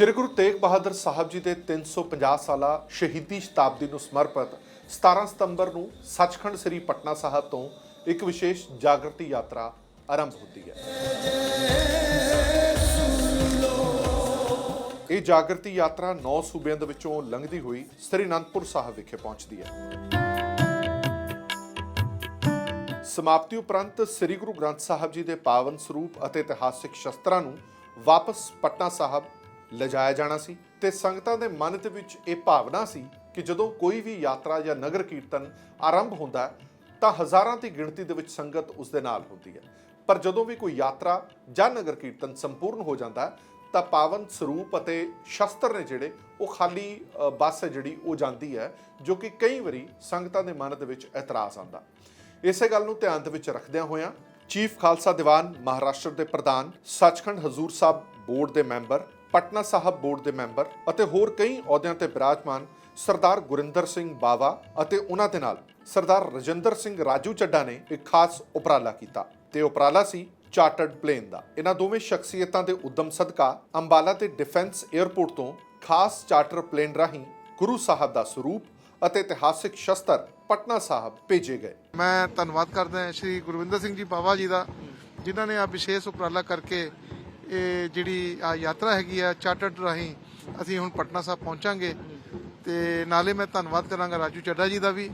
ਸ਼੍ਰੀ ਗੁਰੂ ਤੇਗ ਬਹਾਦਰ ਸਾਹਿਬ ਜੀ ਦੇ 350 ਸਾਲਾ ਸ਼ਹੀਦੀ ਸ਼ਤਾਬਦੀ ਨੂੰ ਸਮਰਪਿਤ 17 ਸਤੰਬਰ ਨੂੰ ਸੱਚਖੰਡ ਸ੍ਰੀ ਪਟਨਾ ਸਾਹਿਬ ਤੋਂ ਇੱਕ ਵਿਸ਼ੇਸ਼ ਜਾਗਰਤੀ ਯਾਤਰਾ ਆਰੰਭ ਹੁੰਦੀ ਹੈ। ਇਹ ਜਾਗਰਤੀ ਯਾਤਰਾ 9 ਸੂਬਿਆਂ ਦੇ ਵਿੱਚੋਂ ਲੰਘਦੀ ਹੋਈ ਸ੍ਰੀ ਅਨੰਦਪੁਰ ਸਾਹਿਬ ਵਿਖੇ ਪਹੁੰਚਦੀ ਹੈ। ਸਮਾਪਤੀ ਉਪਰੰਤ ਸ੍ਰੀ ਗੁਰੂ ਗ੍ਰੰਥ ਸਾਹਿਬ ਜੀ ਦੇ ਪਾਵਨ ਸਰੂਪ ਅਤੇ ਇਤਿਹਾਸਿਕ ਸ਼ਸਤਰਾਂ ਨੂੰ ਵਾਪਸ ਪਟਨਾ ਸਾਹਿਬ ਲਿਜਾਇਆ ਜਾਣਾ ਸੀ ਤੇ ਸੰਗਤਾਂ ਦੇ ਮਨ ਦੇ ਵਿੱਚ ਇਹ ਭਾਵਨਾ ਸੀ ਕਿ ਜਦੋਂ ਕੋਈ ਵੀ ਯਾਤਰਾ ਜਾਂ ਨਗਰ ਕੀਰਤਨ ਆਰੰਭ ਹੁੰਦਾ ਹੈ, ਤਾਂ ਹਜ਼ਾਰਾਂ ਦੀ ਗਿਣਤੀ ਦੇ ਵਿੱਚ ਸੰਗਤ ਉਸ ਦੇ ਨਾਲ ਹੁੰਦੀ ਹੈ। ਪਰ ਜਦੋਂ ਵੀ ਕੋਈ ਯਾਤਰਾ ਜਾਂ ਨਗਰ ਕੀਰਤਨ ਸੰਪੂਰਨ ਹੋ ਜਾਂਦਾ ਹੈ, ਤਾਂ ਪਾਵਨ ਸਰੂਪ ਅਤੇ ਸ਼ਸਤਰ ਨੇ ਜਿਹੜੇ ਉਹ ਖਾਲੀ ਬੱਸ ਹੈ ਜਿਹੜੀ ਉਹ ਜਾਂਦੀ ਹੈ, ਜੋ ਕਿ ਕਈ ਵਾਰੀ ਸੰਗਤਾਂ ਦੇ ਮਨ ਦੇ ਵਿੱਚ ਇਤਰਾਜ਼ ਆਉਂਦਾ ਇਸੇ ਗੱਲ ਨੂੰ ਧਿਆਨ ਦੇ ਵਿੱਚ ਰੱਖਦਿਆਂ ਹੋਇਆਂ ਚੀਫ ਖਾਲਸਾ ਦੀਵਾਨ ਮਹਾਰਾਸ਼ਟਰ ਦੇ ਪ੍ਰਧਾਨ ਸੱਚਖੰਡ ਹਜ਼ੂਰ ਸਾਹਿਬ ਬੋਰਡ ਦੇ ਮੈਂਬਰ ਪਟਨਾ ਸਾਹਿਬ ਬੋਰਡ ਦੇ ਮੈਂਬਰ ਅਤੇ ਹੋਰ ਕਈ ਅਹੁਦਿਆਂ ਤੇ ਬਿਰਾਜਮਾਨ ਸਰਦਾਰ ਗੁਰਿੰਦਰ ਸਿੰਘ ਬਾਵਾ ਅਤੇ ਉਹਨਾਂ ਦੇ ਨਾਲ ਸਰਦਾਰ ਰਜਿੰਦਰ ਸਿੰਘ ਰਾਜੂ ਚੱਡਾ ਨੇ ਇੱਕ ਖਾਸ ਉਪਰਾਲਾ ਕੀਤਾ ਤੇ ਉਪਰਾਲਾ ਸੀ ਚਾਰਟਰਡ ਪਲੇਨ ਦਾ। ਇਹਨਾਂ ਦੋਵੇਂ ਸ਼ਖਸੀਅਤਾਂ ਦੇ ਉਦਮ ਸਦਕਾ ਅੰਬਾਲਾ ਤੇ ਡਿਫੈਂਸ 에ਅਰਪੋਰਟ ਤੋਂ ਖਾਸ ਚਾਰਟਰ ਪਲੇਨ ਰਾਹੀਂ ਗੁਰੂ ਸਾਹਿਬ ਦਾ ਸਰੂਪ ਅਤੇ ਇਤਿਹਾਸਿਕ ਸ਼ਸਤਰ ਪਟਨਾ ਸਾਹਿਬ ਭੇਜੇ ਗਏ। ਮੈਂ ਧੰਨਵਾਦ ਕਰਦਾ ਹਾਂ ਸ਼੍ਰੀ ਗੁਰਵਿੰਦਰ ਸਿੰਘ ਜੀ ਬਾਵਾ ਜੀ ਦਾ, ਜਿਨ੍ਹਾਂ ਨੇ ਆ ਵਿਸ਼ੇਸ਼ ਉਪਰਾਲਾ ਕਰਕੇ ਇਹ ਜਿਹੜੀ ਆ ਯਾਤਰਾ ਹੈਗੀ ਆ ਚਾਰਟਰਡ ਰਾਹੀਂ ਅਸੀਂ ਹੁਣ ਪਟਨਾ ਸਾਹਿਬ ਪਹੁੰਚਾਂਗੇ ਤੇ ਨਾਲੇ ਮੈਂ ਧੰਨਵਾਦ ਕਰਾਂਗਾ ਰਾਜੂ ਚੱਡਾ ਜੀ ਦਾ ਵੀ,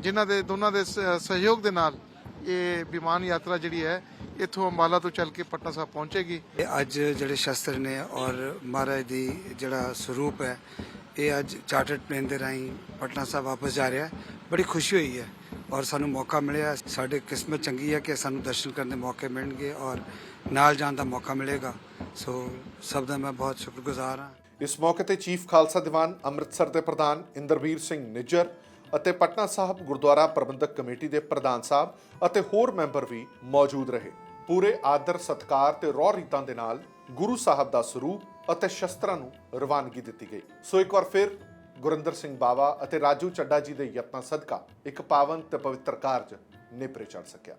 ਜਿਨ੍ਹਾਂ ਦੇ ਦੋਨਾਂ ਦੇ ਸਹਿਯੋਗ ਦੇ ਨਾਲ ਇਹ ਵਿਮਾਨ ਯਾਤਰਾ ਜਿਹੜੀ ਹੈ ਇੱਥੋਂ ਅੰਬਾਲਾ ਤੋਂ ਚੱਲ ਕੇ ਪਟਨਾ ਸਾਹਿਬ ਪਹੁੰਚੇਗੀ। ਅੱਜ ਜਿਹੜੇ ਸ਼ਸਤਰ ਨੇ ਔਰ ਮਹਾਰਾਜ ਦੀ ਜਿਹੜਾ ਸਰੂਪ ਹੈ, ਇਹ ਅੱਜ ਚਾਰਟਰਡ ਪਲੇਨ ਦੇ ਰਾਹੀਂ ਪਟਨਾ ਸਾਹਿਬ ਵਾਪਸ ਜਾ ਰਿਹਾ ਬੜੀ ਖੁਸ਼ੀ ਹੋਈ ਹੈ। ਔਰ ਸਾਨੂੰ ਮੌਕਾ ਮਿਲਿਆ। ਸਾਡੇ ਕਿਸਮਤ ਚੰਗੀ ਹੈ ਕਿ ਸਾਨੂੰ ਦਰਸ਼ਨ ਕਰਨ ਦੇ ਮੌਕੇ ਮਿਲਣਗੇ ਔਰ ਨਾਲ ਜਾਣ ਦਾ ਮੌਕਾ ਮਿਲੇਗਾ। ਸੋ ਸਭ ਦਾ ਮੈਂ ਬਹੁਤ ਸ਼ੁਕਰਗੁਜ਼ਾਰ ਹਾਂ। ਇਸ ਮੌਕੇ ਤੇ ਚੀਫ ਖਾਲਸਾ ਦੀਵਾਨ ਅੰਮ੍ਰਿਤਸਰ ਦੇ ਪ੍ਰਧਾਨ ਇੰਦਰਵੀਰ ਸਿੰਘ ਨਿੱਜਰ ਅਤੇ ਪਟਨਾ ਸਾਹਿਬ ਗੁਰਦੁਆਰਾ ਪ੍ਰਬੰਧਕ ਕਮੇਟੀ ਦੇ ਪ੍ਰਧਾਨ ਸਾਹਿਬ ਅਤੇ ਹੋਰ ਮੈਂਬਰ ਵੀ ਮੌਜੂਦ ਰਹੇ। ਪੂਰੇ ਆਦਰ, ਸਤਕਾਰ ਤੇ ਰੌ ਰੀਤਾਂ ਦੇ ਨਾਲ ਗੁਰੂ ਸਾਹਿਬ ਦਾ ਸਰੂਪ ਅਤੇ ਸ਼ਸਤਰਾਂ ਨੂੰ ਰਵਾਨਗੀ ਦਿੱਤੀ ਗਈ। ਸੋ ਇੱਕ ਵਾਰ ਫਿਰ ਗੁਰਿੰਦਰ ਸਿੰਘ ਬਾਵਾ ਅਤੇ ਰਾਜੂ ਚੱਡਾ ਜੀ ਦੇ ਯਤਨਾਂ ਸਦਕਾ ਇੱਕ ਪਾਵਨ ਤੇ ਪਵਿੱਤਰ ਕਾਰਜ ਨੇਪਰੇ ਚੜ ਸਕਿਆ।